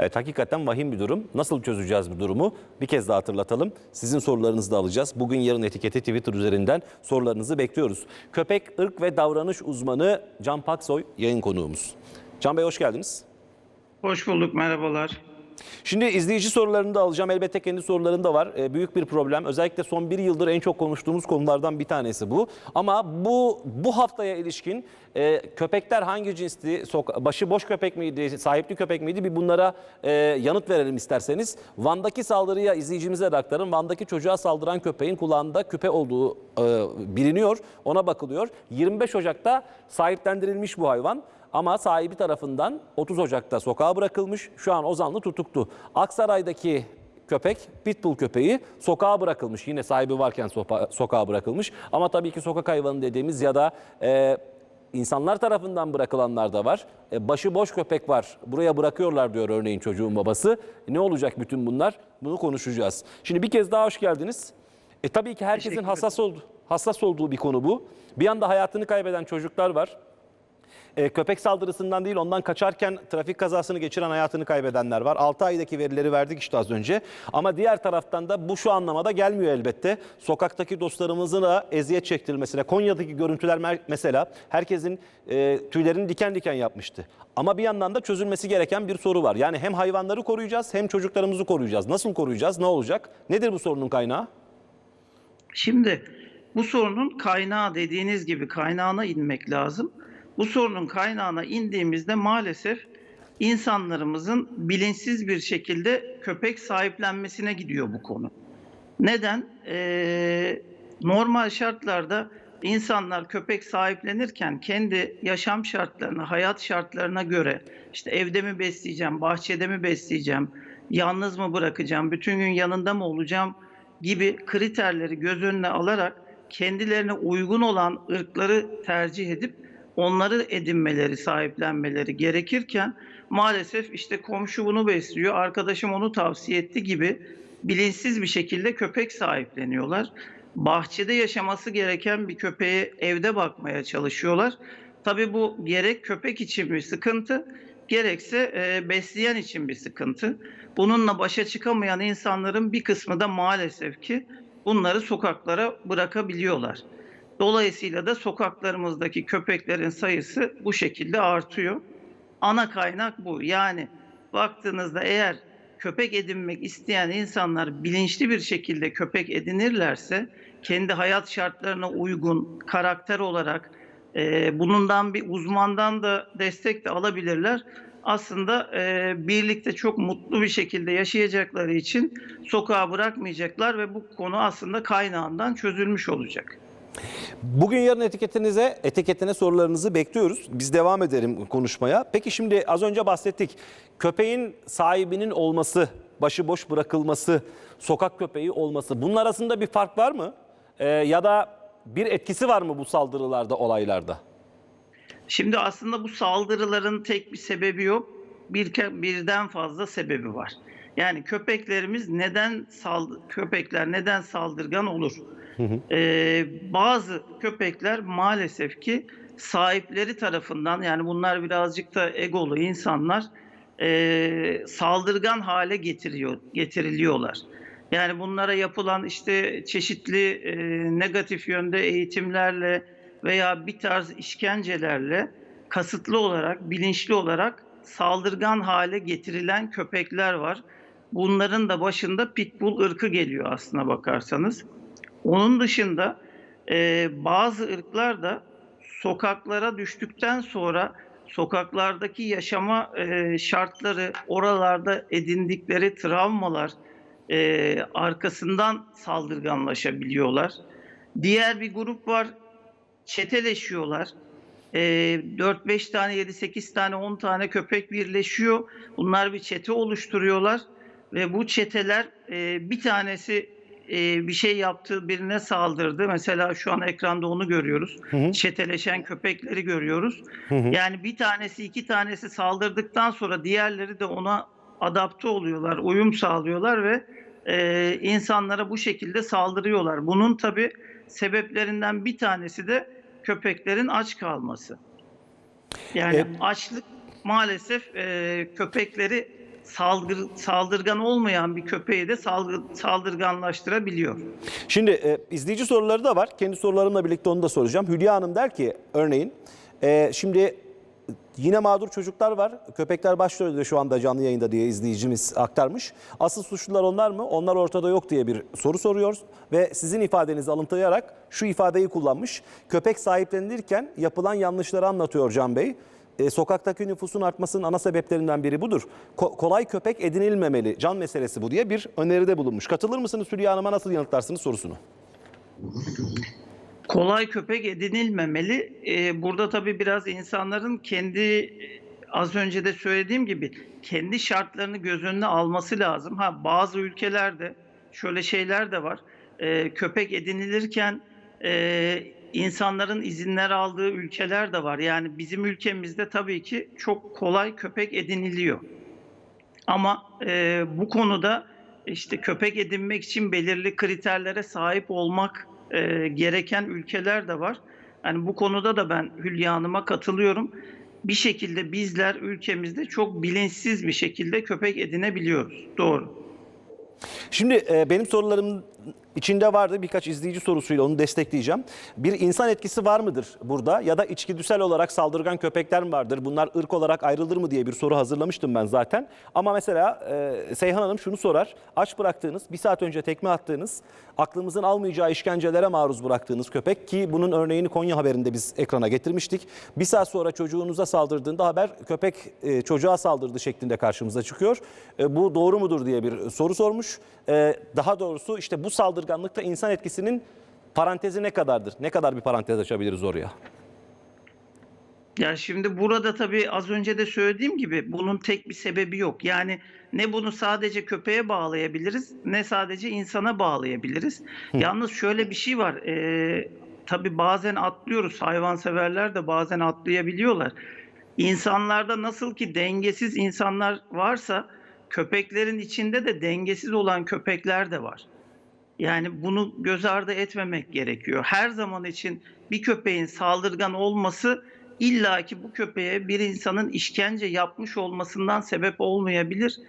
Evet hakikaten vahim bir durum. Nasıl çözeceğiz bu durumu? Bir kez daha hatırlatalım. Sizin sorularınızı da alacağız. Bugün yarın etiketi Twitter üzerinden sorularınızı bekliyoruz. Köpek ırk ve davranış uzmanı Can Paksoy yayın konuğumuz. Can Bey hoş geldiniz. Hoş bulduk, merhabalar. Şimdi izleyici sorularını da alacağım. Elbette kendi sorularım da var. Ee, büyük bir problem. Özellikle son bir yıldır en çok konuştuğumuz konulardan bir tanesi bu. Ama bu bu haftaya ilişkin e, köpekler hangi cinsti, soka- başı boş köpek miydi, sahipli köpek miydi bir bunlara e, yanıt verelim isterseniz. Van'daki saldırıya izleyicimize de aktarın. Van'daki çocuğa saldıran köpeğin kulağında küpe olduğu e, biliniyor. Ona bakılıyor. 25 Ocak'ta sahiplendirilmiş bu hayvan. Ama sahibi tarafından 30 Ocak'ta sokağa bırakılmış. Şu an Ozanlı tutuklu. Aksaray'daki köpek, pitbull köpeği sokağa bırakılmış. Yine sahibi varken sopa- sokağa bırakılmış. Ama tabii ki sokak hayvanı dediğimiz ya da e, insanlar tarafından bırakılanlar da var. E, başı boş köpek var. Buraya bırakıyorlar diyor örneğin çocuğun babası. Ne olacak bütün bunlar? Bunu konuşacağız. Şimdi bir kez daha hoş geldiniz. E, tabii ki herkesin hassas olduğu, hassas olduğu bir konu bu. Bir anda hayatını kaybeden çocuklar var. E, köpek saldırısından değil ondan kaçarken trafik kazasını geçiren hayatını kaybedenler var. 6 aydaki verileri verdik işte az önce. Ama diğer taraftan da bu şu anlamada gelmiyor elbette. Sokaktaki dostlarımızın da eziyet çektirilmesine. Konya'daki görüntüler mesela herkesin e, tüylerini diken diken yapmıştı. Ama bir yandan da çözülmesi gereken bir soru var. Yani hem hayvanları koruyacağız hem çocuklarımızı koruyacağız. Nasıl koruyacağız? Ne olacak? Nedir bu sorunun kaynağı? Şimdi bu sorunun kaynağı dediğiniz gibi kaynağına inmek lazım. Bu sorunun kaynağına indiğimizde maalesef insanlarımızın bilinçsiz bir şekilde köpek sahiplenmesine gidiyor bu konu. Neden? Ee, normal şartlarda insanlar köpek sahiplenirken kendi yaşam şartlarına, hayat şartlarına göre işte evde mi besleyeceğim, bahçede mi besleyeceğim, yalnız mı bırakacağım, bütün gün yanında mı olacağım gibi kriterleri göz önüne alarak kendilerine uygun olan ırkları tercih edip onları edinmeleri, sahiplenmeleri gerekirken maalesef işte komşu bunu besliyor, arkadaşım onu tavsiye etti gibi bilinçsiz bir şekilde köpek sahipleniyorlar. Bahçede yaşaması gereken bir köpeğe evde bakmaya çalışıyorlar. Tabii bu gerek köpek için bir sıkıntı, gerekse e, besleyen için bir sıkıntı. Bununla başa çıkamayan insanların bir kısmı da maalesef ki bunları sokaklara bırakabiliyorlar. Dolayısıyla da sokaklarımızdaki köpeklerin sayısı bu şekilde artıyor. Ana kaynak bu. Yani baktığınızda eğer köpek edinmek isteyen insanlar bilinçli bir şekilde köpek edinirlerse kendi hayat şartlarına uygun karakter olarak e, bundan bir uzmandan da destek de alabilirler. Aslında e, birlikte çok mutlu bir şekilde yaşayacakları için sokağa bırakmayacaklar ve bu konu aslında kaynağından çözülmüş olacak. Bugün yarın etiketinize, etiketine sorularınızı bekliyoruz. Biz devam edelim konuşmaya. Peki şimdi az önce bahsettik. Köpeğin sahibinin olması, başıboş bırakılması, sokak köpeği olması bunun arasında bir fark var mı? Ee, ya da bir etkisi var mı bu saldırılarda, olaylarda? Şimdi aslında bu saldırıların tek bir sebebi yok. Bir birden fazla sebebi var. Yani köpeklerimiz neden sald köpekler neden saldırgan olur? Ee, bazı köpekler maalesef ki sahipleri tarafından yani bunlar birazcık da egolu insanlar e, saldırgan hale getiriyor getiriliyorlar. Yani bunlara yapılan işte çeşitli e, negatif yönde eğitimlerle veya bir tarz işkencelerle kasıtlı olarak, bilinçli olarak saldırgan hale getirilen köpekler var. Bunların da başında pitbull ırkı geliyor aslına bakarsanız. Onun dışında e, bazı ırklar da sokaklara düştükten sonra sokaklardaki yaşama e, şartları, oralarda edindikleri travmalar e, arkasından saldırganlaşabiliyorlar. Diğer bir grup var, çeteleşiyorlar. E, 4-5 tane, 7-8 tane, 10 tane köpek birleşiyor. Bunlar bir çete oluşturuyorlar ve bu çeteler e, bir tanesi e, bir şey yaptı, birine saldırdı. Mesela şu an ekranda onu görüyoruz. Çeteleşen köpekleri görüyoruz. Yani bir tanesi, iki tanesi saldırdıktan sonra diğerleri de ona adapte oluyorlar, uyum sağlıyorlar ve e, insanlara bu şekilde saldırıyorlar. Bunun tabi sebeplerinden bir tanesi de köpeklerin aç kalması. Yani E- açlık maalesef e, köpekleri salgır, saldırgan olmayan bir köpeği de salgı, saldırganlaştırabiliyor. Şimdi e, izleyici soruları da var. Kendi sorularımla birlikte onu da soracağım. Hülya Hanım der ki örneğin e, şimdi yine mağdur çocuklar var. Köpekler başrolde şu anda canlı yayında diye izleyicimiz aktarmış. Asıl suçlular onlar mı? Onlar ortada yok diye bir soru soruyor. Ve sizin ifadenizi alıntılayarak şu ifadeyi kullanmış. Köpek sahiplenilirken yapılan yanlışları anlatıyor Can Bey. E, sokaktaki nüfusun artmasının ana sebeplerinden biri budur. Ko- kolay köpek edinilmemeli, can meselesi bu diye bir öneride bulunmuş. Katılır mısınız Hülya Hanım'a nasıl yanıtlarsınız sorusunu? kolay köpek edinilmemeli. Ee, burada tabii biraz insanların kendi e, az önce de söylediğim gibi kendi şartlarını göz önüne alması lazım. Ha bazı ülkelerde şöyle şeyler de var. Ee, köpek edinilirken e, insanların izinler aldığı ülkeler de var. Yani bizim ülkemizde tabii ki çok kolay köpek ediniliyor. Ama e, bu konuda işte köpek edinmek için belirli kriterlere sahip olmak e, gereken ülkeler de var. Yani bu konuda da ben Hülya Hanım'a katılıyorum. Bir şekilde bizler ülkemizde çok bilinçsiz bir şekilde köpek edinebiliyoruz. Doğru. Şimdi e, benim sorularım içinde vardı birkaç izleyici sorusuyla onu destekleyeceğim. Bir insan etkisi var mıdır burada ya da içgüdüsel olarak saldırgan köpekler mi vardır? Bunlar ırk olarak ayrılır mı diye bir soru hazırlamıştım ben zaten. Ama mesela e, Seyhan Hanım şunu sorar. Aç bıraktığınız, bir saat önce tekme attığınız, aklımızın almayacağı işkencelere maruz bıraktığınız köpek ki bunun örneğini Konya Haber'inde biz ekrana getirmiştik. Bir saat sonra çocuğunuza saldırdığında haber köpek e, çocuğa saldırdı şeklinde karşımıza çıkıyor. E, bu doğru mudur diye bir soru sormuş. E, daha doğrusu işte bu saldırganlıkta insan etkisinin parantezi ne kadardır? Ne kadar bir parantez açabiliriz oraya? Ya şimdi burada tabii az önce de söylediğim gibi bunun tek bir sebebi yok. Yani ne bunu sadece köpeğe bağlayabiliriz ne sadece insana bağlayabiliriz. Yalnız şöyle bir şey var. Ee, tabii bazen atlıyoruz. Hayvanseverler de bazen atlayabiliyorlar. İnsanlarda nasıl ki dengesiz insanlar varsa köpeklerin içinde de dengesiz olan köpekler de var. Yani bunu göz ardı etmemek gerekiyor. Her zaman için bir köpeğin saldırgan olması illaki bu köpeğe bir insanın işkence yapmış olmasından sebep olmayabilir.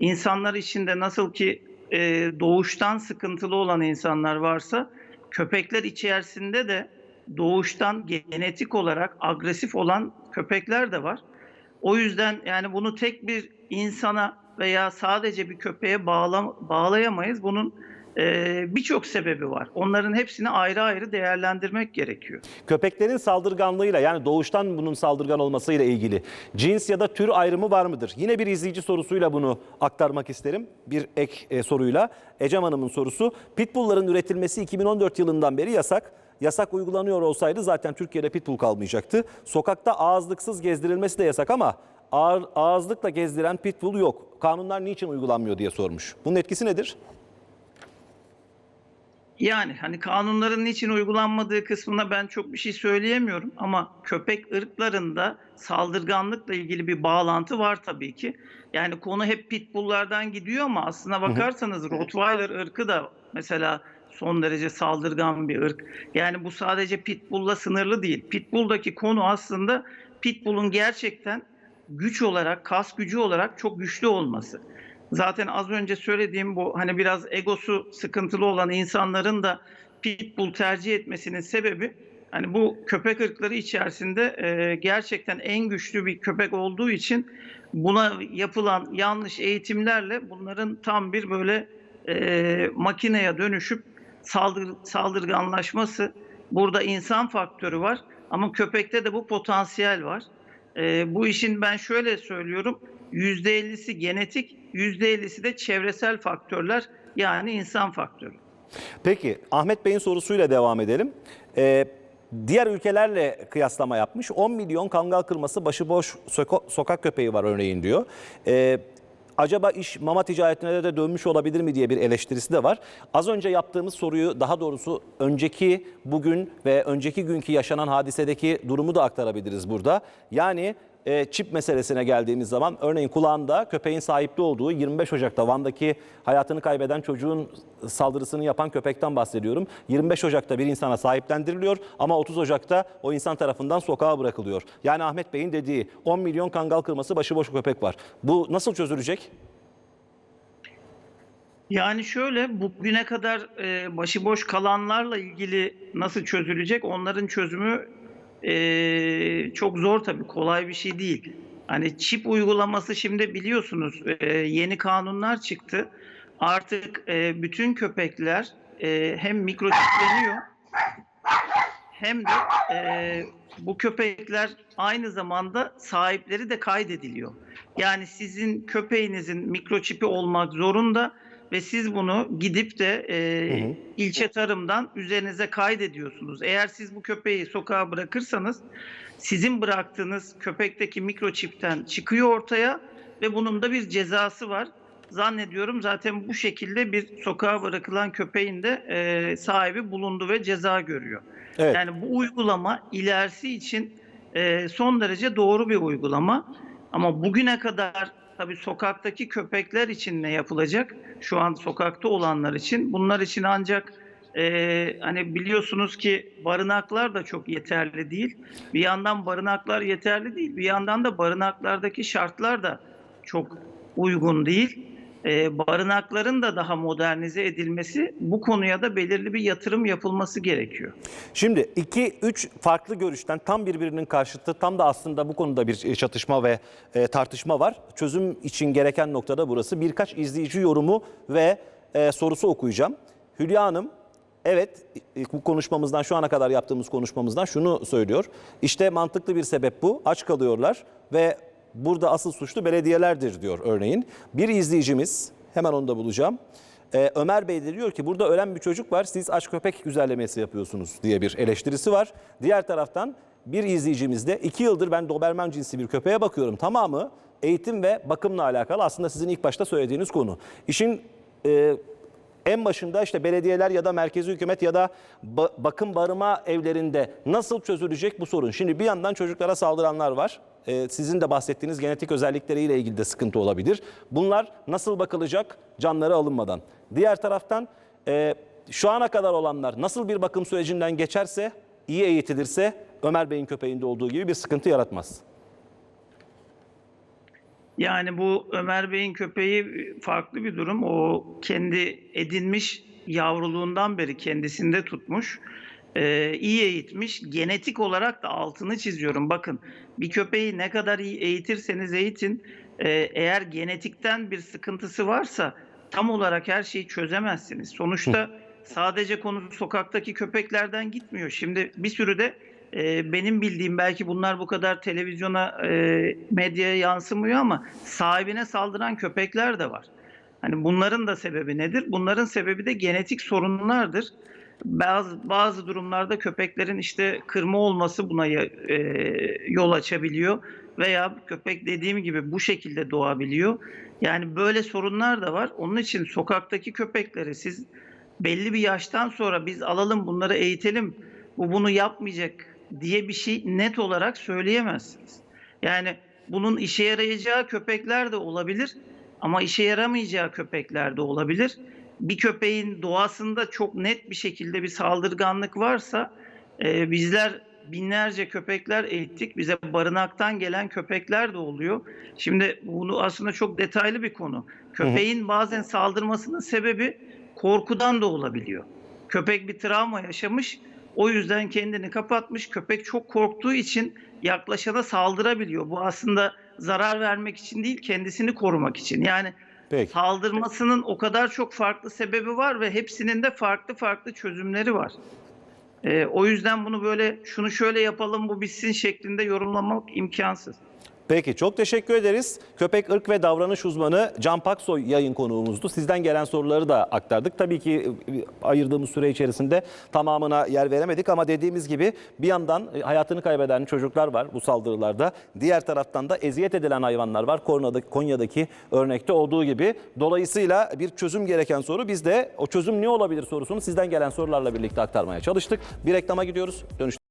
İnsanlar içinde nasıl ki e, doğuştan sıkıntılı olan insanlar varsa köpekler içerisinde de doğuştan genetik olarak agresif olan köpekler de var. O yüzden yani bunu tek bir insana veya sadece bir köpeğe bağla, bağlayamayız. Bunun e, birçok sebebi var. Onların hepsini ayrı ayrı değerlendirmek gerekiyor. Köpeklerin saldırganlığıyla yani doğuştan bunun saldırgan olmasıyla ilgili cins ya da tür ayrımı var mıdır? Yine bir izleyici sorusuyla bunu aktarmak isterim. Bir ek e, soruyla. Ecem Hanım'ın sorusu. Pitbullların üretilmesi 2014 yılından beri yasak. Yasak uygulanıyor olsaydı zaten Türkiye'de pitbull kalmayacaktı. Sokakta ağızlıksız gezdirilmesi de yasak ama ağır, ağızlıkla gezdiren pitbull yok. Kanunlar niçin uygulanmıyor diye sormuş. Bunun etkisi nedir? Yani hani kanunların niçin uygulanmadığı kısmına ben çok bir şey söyleyemiyorum ama köpek ırklarında saldırganlıkla ilgili bir bağlantı var tabii ki. Yani konu hep pitbulllardan gidiyor ama aslına bakarsanız Rottweiler ırkı da mesela son derece saldırgan bir ırk. Yani bu sadece pitbull'la sınırlı değil. Pitbull'daki konu aslında pitbull'un gerçekten güç olarak, kas gücü olarak çok güçlü olması. Zaten az önce söylediğim bu hani biraz egosu sıkıntılı olan insanların da pitbull tercih etmesinin sebebi hani bu köpek ırkları içerisinde e, gerçekten en güçlü bir köpek olduğu için buna yapılan yanlış eğitimlerle bunların tam bir böyle e, makineye dönüşüp saldır, saldırganlaşması. Burada insan faktörü var ama köpekte de bu potansiyel var. E, bu işin ben şöyle söylüyorum %50'si genetik, %50'si de çevresel faktörler yani insan faktörü. Peki Ahmet Bey'in sorusuyla devam edelim. Ee, diğer ülkelerle kıyaslama yapmış. 10 milyon kangal kırması başıboş soko- sokak köpeği var örneğin diyor. Ee, acaba iş mama ticaretine de dönmüş olabilir mi diye bir eleştirisi de var. Az önce yaptığımız soruyu daha doğrusu önceki bugün ve önceki günkü yaşanan hadisedeki durumu da aktarabiliriz burada. Yani e, çip meselesine geldiğimiz zaman örneğin kulağında köpeğin sahipli olduğu 25 Ocak'ta Van'daki hayatını kaybeden çocuğun saldırısını yapan köpekten bahsediyorum. 25 Ocak'ta bir insana sahiplendiriliyor ama 30 Ocak'ta o insan tarafından sokağa bırakılıyor. Yani Ahmet Bey'in dediği 10 milyon kangal kırması başıboş köpek var. Bu nasıl çözülecek? Yani şöyle bugüne kadar e, başıboş kalanlarla ilgili nasıl çözülecek? Onların çözümü e, çok zor tabii, kolay bir şey değil. Hani çip uygulaması şimdi biliyorsunuz e, yeni kanunlar çıktı. Artık e, bütün köpekler e, hem mikroçipleniyor hem de e, bu köpekler aynı zamanda sahipleri de kaydediliyor. Yani sizin köpeğinizin mikroçipi olmak zorunda ve siz bunu gidip de e, ilçe tarımdan üzerinize kaydediyorsunuz. Eğer siz bu köpeği sokağa bırakırsanız sizin bıraktığınız köpekteki mikroçipten çıkıyor ortaya ve bunun da bir cezası var. Zannediyorum zaten bu şekilde bir sokağa bırakılan köpeğin de e, sahibi bulundu ve ceza görüyor. Evet. Yani bu uygulama ilerisi için e, son derece doğru bir uygulama. Ama bugüne kadar tabii sokaktaki köpekler için ne yapılacak? Şu an sokakta olanlar için. Bunlar için ancak e, hani biliyorsunuz ki barınaklar da çok yeterli değil. Bir yandan barınaklar yeterli değil. Bir yandan da barınaklardaki şartlar da çok uygun değil. E, barınakların da daha modernize edilmesi bu konuya da belirli bir yatırım yapılması gerekiyor. Şimdi 2-3 farklı görüşten tam birbirinin karşıtı tam da aslında bu konuda bir e, çatışma ve e, tartışma var. Çözüm için gereken noktada burası. Birkaç izleyici yorumu ve e, sorusu okuyacağım. Hülya Hanım evet bu konuşmamızdan şu ana kadar yaptığımız konuşmamızdan şunu söylüyor. İşte mantıklı bir sebep bu. Aç kalıyorlar ve burada asıl suçlu belediyelerdir diyor örneğin. Bir izleyicimiz hemen onu da bulacağım. Ee, Ömer Bey de diyor ki burada ölen bir çocuk var siz aç köpek güzellemesi yapıyorsunuz diye bir eleştirisi var. Diğer taraftan bir izleyicimiz de iki yıldır ben Doberman cinsi bir köpeğe bakıyorum tamamı eğitim ve bakımla alakalı aslında sizin ilk başta söylediğiniz konu. İşin e, en başında işte belediyeler ya da merkezi hükümet ya da ba- bakım barıma evlerinde nasıl çözülecek bu sorun? Şimdi bir yandan çocuklara saldıranlar var. Ee, sizin de bahsettiğiniz genetik özellikleriyle ilgili de sıkıntı olabilir. Bunlar nasıl bakılacak canları alınmadan? Diğer taraftan e, şu ana kadar olanlar nasıl bir bakım sürecinden geçerse, iyi eğitilirse Ömer Bey'in köpeğinde olduğu gibi bir sıkıntı yaratmaz. Yani bu Ömer Bey'in köpeği farklı bir durum. O kendi edinmiş yavruluğundan beri kendisinde tutmuş. Ee, iyi eğitmiş. Genetik olarak da altını çiziyorum. Bakın bir köpeği ne kadar iyi eğitirseniz eğitin. e, eğer genetikten bir sıkıntısı varsa tam olarak her şeyi çözemezsiniz. Sonuçta sadece konu sokaktaki köpeklerden gitmiyor. Şimdi bir sürü de e, benim bildiğim belki bunlar bu kadar televizyona, e, medyaya yansımıyor ama sahibine saldıran köpekler de var. Hani bunların da sebebi nedir? Bunların sebebi de genetik sorunlardır. Bazı bazı durumlarda köpeklerin işte kırma olması buna e, yol açabiliyor veya köpek dediğim gibi bu şekilde doğabiliyor. Yani böyle sorunlar da var. Onun için sokaktaki köpekleri siz belli bir yaştan sonra biz alalım bunları eğitelim. Bu bunu yapmayacak diye bir şey net olarak söyleyemezsiniz. Yani bunun işe yarayacağı köpekler de olabilir ama işe yaramayacağı köpekler de olabilir. Bir köpeğin doğasında çok net bir şekilde bir saldırganlık varsa e, bizler binlerce köpekler eğittik. Bize barınaktan gelen köpekler de oluyor. Şimdi bunu aslında çok detaylı bir konu. Köpeğin bazen saldırmasının sebebi korkudan da olabiliyor. Köpek bir travma yaşamış. O yüzden kendini kapatmış. Köpek çok korktuğu için yaklaşana saldırabiliyor. Bu aslında zarar vermek için değil, kendisini korumak için. Yani Peki. saldırmasının o kadar çok farklı sebebi var ve hepsinin de farklı farklı çözümleri var. Ee, o yüzden bunu böyle şunu şöyle yapalım bu bitsin şeklinde yorumlamak imkansız. Peki çok teşekkür ederiz. Köpek ırk ve davranış uzmanı Can Paksoy yayın konuğumuzdu. Sizden gelen soruları da aktardık. Tabii ki e, ayırdığımız süre içerisinde tamamına yer veremedik ama dediğimiz gibi bir yandan e, hayatını kaybeden çocuklar var bu saldırılarda. Diğer taraftan da eziyet edilen hayvanlar var. Konya'daki, Konya'daki örnekte olduğu gibi. Dolayısıyla bir çözüm gereken soru. Biz de o çözüm ne olabilir sorusunu sizden gelen sorularla birlikte aktarmaya çalıştık. Bir reklama gidiyoruz. Dönüş